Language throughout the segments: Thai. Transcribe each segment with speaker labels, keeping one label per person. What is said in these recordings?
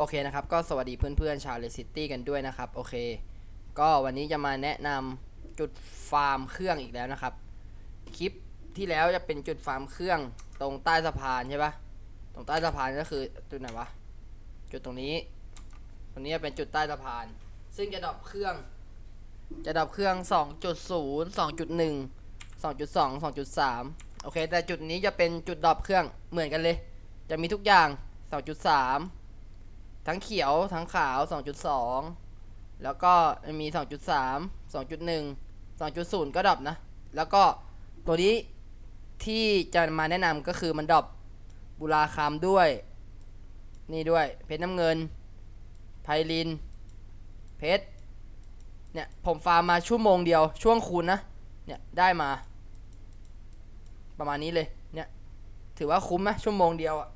Speaker 1: โอเคนะครับ ก็สวัสดีเพื่อนๆชาวเลซิตี้กันด้วยนะครับ โอเค ก็วันนี้จะมาแนะนำจุดฟาร์มเครื่องอีกแล้วนะครับ คลิปที่แล้วจะเป็นจุดฟาร์มเครื่องตรงใต้สะพานใช่ปะตรงใต้สะพานก็คือจุดไหนวะ จุดตรงนี้ ตรงนี้จะเป็นจุดใต้สะพาน ซึ่งจะดับเครื่อง จะดับเครื่อง 2.0 2.1 2.2 2.3 โอเค แต่จุดนี้จะเป็นจุดดับเครื่องเหมือนกันเลย จะมีทุกอย่าง 2.3 ทั้งเขียวทั้งขาว 2.2 แล้วก็มี 2.3 2.1 2.0 ก็ดับนะ แล้วก็ตัวนี้ที่จะมาแนะนำก็คือมันดรอปบุราคามด้วย นี่ด้วย เพชรน้ำเงิน ไพลิน เพชร เนี่ย ผมฟาร์มมาชั่วโมงเดียว ช่วงคูณนะ เนี่ย ได้มา ประมาณนี้เลย เนี่ย ถือว่าคุ้มนะชั่วโมงเดียวอะ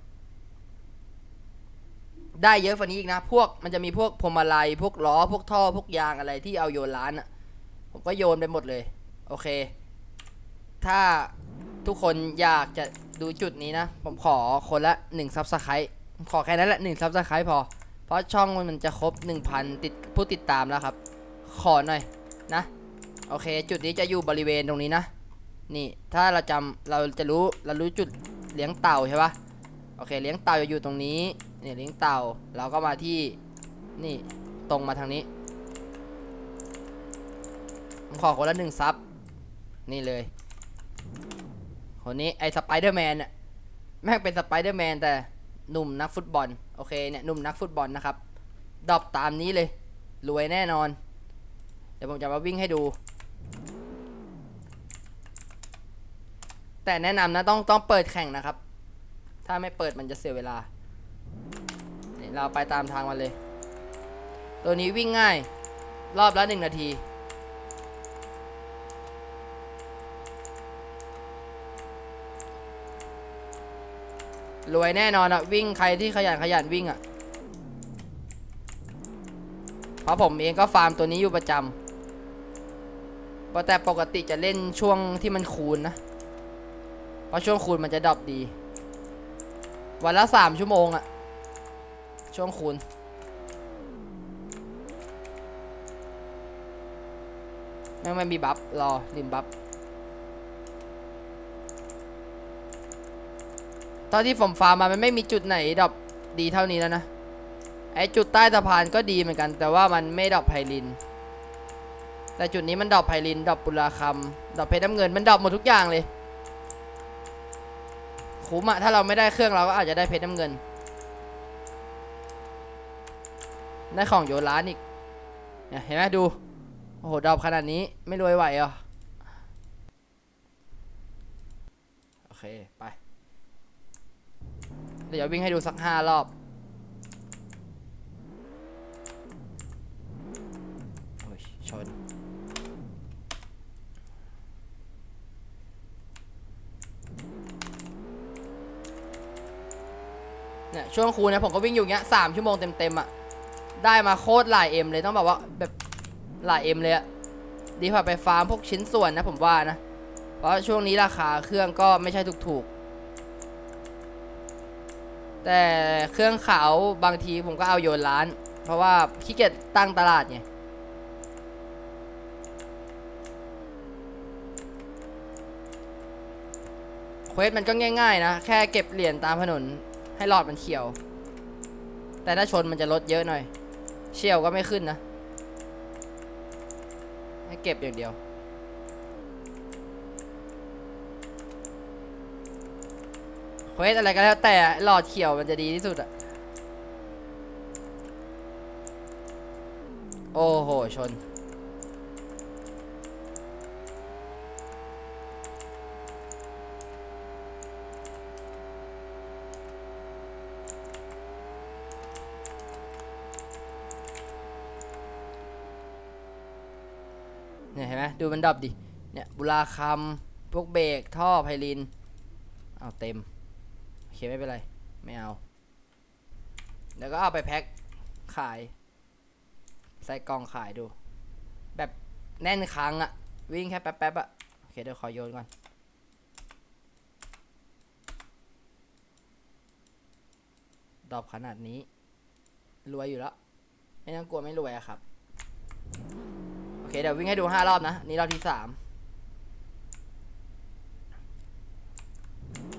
Speaker 1: ได้เยอะกว่านี้อีกนะ พวกมันจะมีพวกพวงมาลัยพวกล้อพวกท่อพวกยางอะไรที่เอาโยนร้านอะผมก็โยนไปหมดเลย โอเค ถ้าทุกคนอยากจะดูจุดนี้นะ ผมขอคนละหนึ่งซับสไครต์ขอแค่นั้นแหละหนึ่งซับสไครต์พอ เพราะช่องมันจะครบ 1,000 ติดผู้ติดตามแล้วครับ ขอหน่อยนะ โอเค จุดนี้จะอยู่บริเวณตรงนี้นะ นี่ถ้าเราจำเราจะรู้เรารู้จุดเลี้ยงเต่าใช่ปะโอเค เลี้ยงเต่าจะอยู่ตรงนี้ เนี่ยลี้ยงเต่าเราก็มาที่นี่ตรงมาทางนี้ผมขอคนละหนึ่งซับนี่เลยคนนี้ไอ้สไปเดอร์แมนน่ะแม่งเป็นสไปเดอร์แมนแต่หนุ่มนักฟุตบอลโอเคเนี่ยหนุ่มนักฟุตบอลนะครับดรอปตามนี้เลย รวยแน่นอน เดี๋ยวผมจะมาวิ่งให้ดู แต่แนะนำนะต้องต้องเปิดแข่งนะครับ ถ้าไม่เปิดมันจะเสียเวลา เราไปตามทางมันเลย ตัวนี้วิ่งง่าย รอบละหนึ่งนาที รวยแน่นอนอะวิ่งใครที่ขยันขยันวิ่งอะเพราะผมเองก็ฟาร์มตัวนี้อยู่ประจำเพราะแต่ปกติจะเล่นช่วงที่มันคูณนะ เพราะช่วงคูณมันจะดรอปดี วันละสามชั่วโมงอะ ช่วงคูณแม่ไม่มีบัฟรอริมบัฟตอนที่ผมฟาร์มมามันไม่มีจุดไหนดรอปดีเท่านี้แล้วนะ ไอจุดใต้สะพานก็ดีเหมือนกัน แต่ว่ามันไม่ดรอปไพลิน แต่จุดนี้มันดรอปไพลินดรอปปุราคำดรอปเพชรน้ำเงินมันดรอปหมดทุกอย่างเลยคุ้มอะถ้าเราไม่ได้เครื่องเราก็อาจจะได้เพชรน้ำเงิน ได้ของโยนร้านอีกเนี่ยเห็นไหมดู โอ้โหดรอปขนาดนี้ไม่รวยไหวเหรอ โอเค ไป เดี๋ยววิ่งให้ดูสักห้ารอบโอ้ยชนเนี่ยช่วงครูเนะผมก็วิ่งอยู่เงี้ยสามชั่วโมงเต็มๆอะ ได้มาโคตรหลายเอ็มเลยต้องแบบว่าแบบหลายเอ็มเลยอะดีกว่าไปฟาร์มพวกชิ้นส่วนนะผมว่านะ เพราะช่วงนี้ราคาเครื่องก็ไม่ใช่ถูกๆ แต่เครื่องขาวบางทีผมก็เอาโยนร้าน เพราะว่าขี้เกียจตั้งตลาดไงเควสมันก็ง่ายๆนะ แค่เก็บเหรียญตามถนนให้หลอดมันเขียว แต่ถ้าชนมันจะลดเยอะหน่อย เชี่ยวก็ไม่ขึ้นนะ ให้เก็บอย่างเดียว เควสอะไรก็แล้วแต่หลอดเขียวมันจะดีที่สุดอะโอ้โห ชน ห็นไหมดูมันดับดิ เนี่ยบุราคำพวกเบรกท่อไพลิน เอาเต็ม โอเคไม่เป็นไร ไม่เอา แล้วก็เอาไปแพ็คขาย ใส่กล่องขายดู แบบแน่นครั้งอะวิ่งแค่แป๊บๆอะโอเคเดี๋ยวขอโยนก่อนดรอปขนาดนี้ รวยอยู่แล้ว ไม่ต้องกลัวไม่รวยอะครับ เคเดี๋ยววิ่งให้ดูห้ารอบนะ นี่รอบที่สาม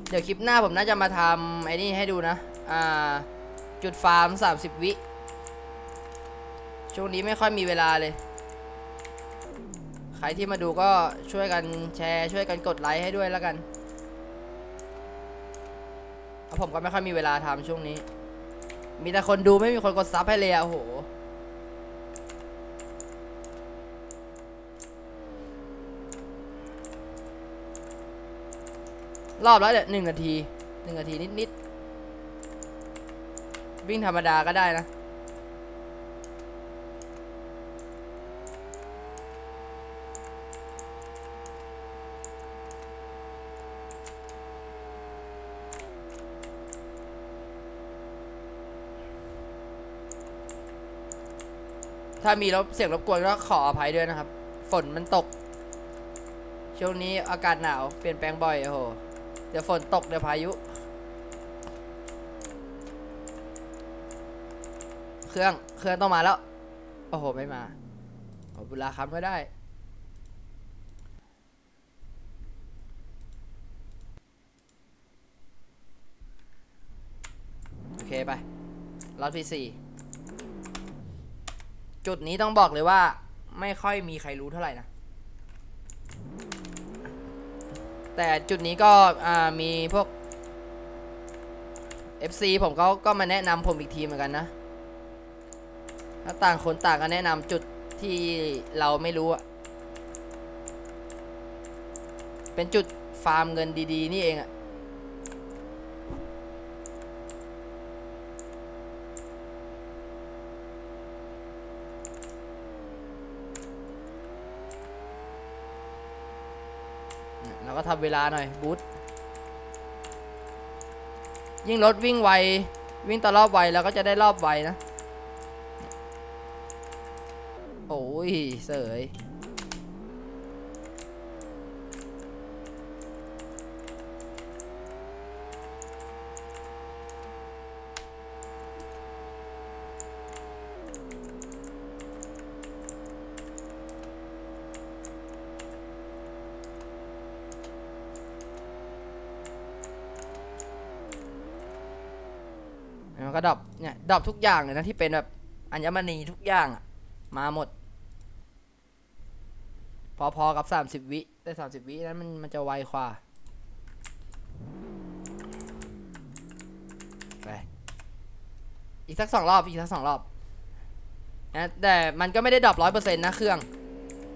Speaker 1: เดี๋ยวคลิปหน้าผมน่าจะมาทำไอ้นี่ให้ดูนะ อ่า จุดฟาร์ม30วิ ช่วงนี้ไม่ค่อยมีเวลาเลย ใครที่มาดูก็ช่วยกันแชร์ช่วยกันกดไลค์ให้ด้วยแล้วกันเพราะผมก็ไม่ค่อยมีเวลาทำช่วงนี้ มีแต่คนดูไม่มีคนกดซับให้เลยอะโห รอบล้วเนี่ยหนึ่งนาทีหนึ่งนาทีนิดๆ วิ่งธรรมดาก็ได้นะ ถ้ามีรบเสียงรบกวนก็ขออภัยด้วยนะครับ ฝนมันตก ช่วงนี้อากาศหนาวเปลี่ยนแปลงบ่อยโอ้โห เดี๋ยวฝนตกเดี๋ยวพายุ เครื่อง เครื่องต้องมาแล้ว โอ้โห ไม่มาโอ้บุลาคำก็ได้ โอเคไปรอบที่สี่จุดนี้ต้องบอกเลยว่า ไม่ค่อยมีใครรู้เท่าไหร่นะ แต่จุดนี้ก็มีพวก FC ผมเขาก็มาแนะนำผมอีกทีเหมือนกันนะถ้าต่างคนต่างก็แนะนำจุดที่เราไม่รู้อะเป็นจุดฟาร์มเงินดี ๆ นี่เองอะเนี่ยเราก็ ทำเวลาหน่อยบูทยิ่งรถวิ่งไว วิ่งต่อรอบไวแล้วก็จะได้รอบไวนะ โอ้ยเสย ก็ดรอปเนี่ยดรอปทุกอย่างเลยนะที่เป็นแบบอัญมณีทุกอย่างอะมาหมด พอๆกับ30วิแต่30วินั้นมันมันจะไวกว่าไปอีกสักสองรอบอีกสักสองรอบนะแต่มันก็ไม่ได้ดรอปร้อยเปอร์เซ็นต์นะเครื่อง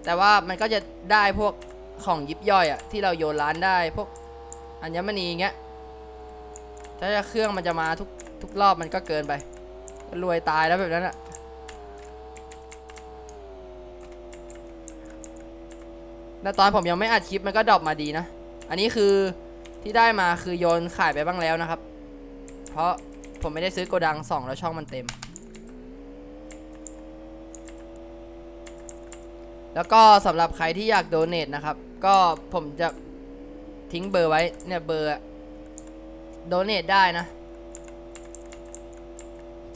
Speaker 1: แต่ว่ามันก็จะได้พวกของยิบย่อยอะที่เราโยนร้านได้พวกอัญมณีอย่างเงี้ยถ้าเครื่องมันจะมาทุก ทุกรอบมันก็เกินไป รวยตายแล้วแบบนั้นอะแต่ตอนผมยังไม่อัดคลิปมันก็ดรอปมาดีนะ อันนี้คือที่ได้มาคือโยนขายไปบ้างแล้วนะครับ เพราะผมไม่ได้ซื้อโกดังสองแล้วช่องมันเต็ม แล้วก็สำหรับใครที่อยากโดเน a นะครับ ก็ผมจะทิ้งเบอร์ไว้เนี่ยเบอร์โดเน a ได้นะ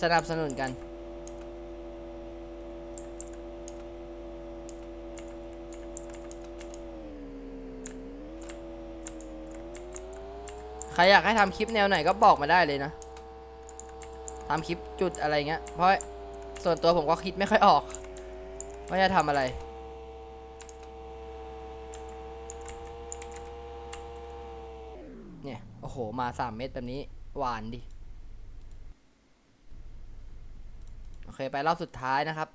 Speaker 1: สนับสนุนกัน ใครอยากให้ทำคลิปแนวไหนก็บอกมาได้เลยนะทำคลิปจุดอะไรเงี้ย เพราะส่วนตัวผมก็คิดไม่ค่อยออกว่าจะทำอะไรเนี่ยโอ้โห มาสามเม็ดแบบนี้ หวานดิ โอ เคไปรอบสุดท้ายนะครับ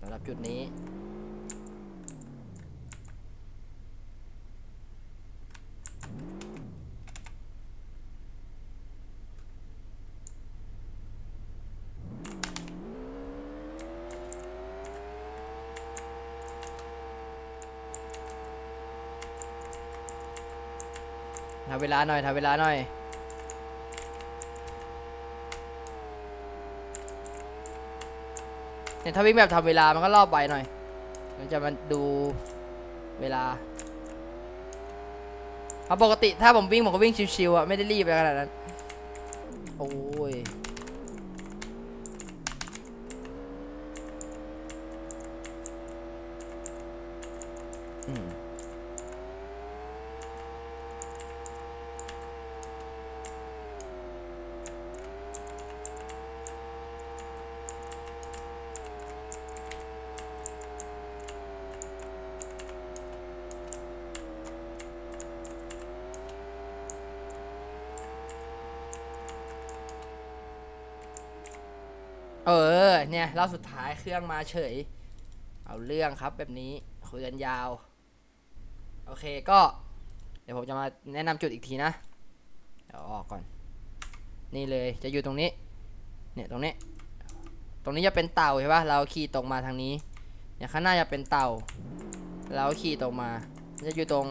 Speaker 1: สำหรับจุดนี้ ทำเวลาหน่อยทำเวลาหน่อย เนี่ยถ้าวิ่งแบบทำเวลามันก็รอบไวหน่อย มันจะมาดูเวลาเพราะปกติถ้าผมวิ่งผมก็วิ่งชิวๆอะไม่ได้รีบอะไรขนาดนั้นโอ้ย เออ เนี่ยรอบสุดท้ายเครื่องมาเฉย เอาเรื่องครับแบบนี้คุยกันยาว โอเคก็ เดี๋ยวผมจะมาแนะนำจุดอีกทีนะ เดี๋ยวออกก่อน นี่เลยจะอยู่ตรงนี้ เนี่ยตรงนี้ ตรงนี้จะเป็นเต่าใช่ปะเราขี่ตรงมาทางนี้ เนี่ยข้างหน้าจะเป็นเต่า เราขี่ตรงมา จะอยู่ตรง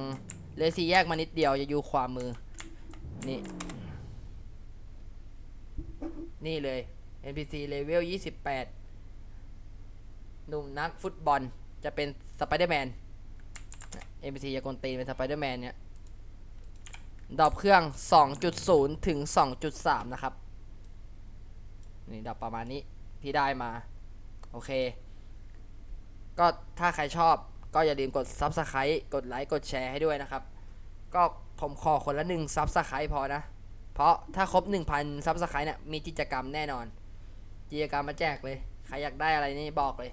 Speaker 1: เลยสี่แยกมานิดเดียวจะอยู่ขวามือ นี่ นี่เลย NPC level 28 หนุ่มนักฟุตบอลจะเป็นสไปเดอร์แมน NPC จะกวนตีนเป็นสไปเดอร์แมนเนี่ย ดอปเครื่อง 2.0 ถึง 2.3 นะครับ นี่ดอปประมาณนี้ที่ได้มา โอเค ก็ถ้าใครชอบก็อย่าลืมกด Subscribe กดไลค์กดแชร์ให้ด้วยนะครับ ก็ผมขอคนละหนึ่ง Subscribe พอนะ เพราะถ้าครบ 1,000 Subscribe เนี่ยมีกิจกรรมแน่นอน กิจกรรมมาแจกเลย ใครอยากได้อะไรนี่บอกเลย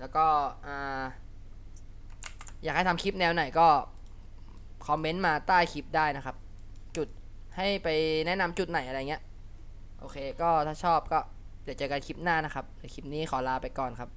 Speaker 1: แล้วก็อ่าอยากให้ทำคลิปแนวไหนก็คอมเมนต์มาใต้คลิปได้นะครับ จุดให้ไปแนะนำจุดไหนอะไรเงี้ย โอเค ก็ถ้าชอบก็เดี๋ยวเจอกันคลิปหน้านะครับคลิปนี้ขอลาไปก่อนครับ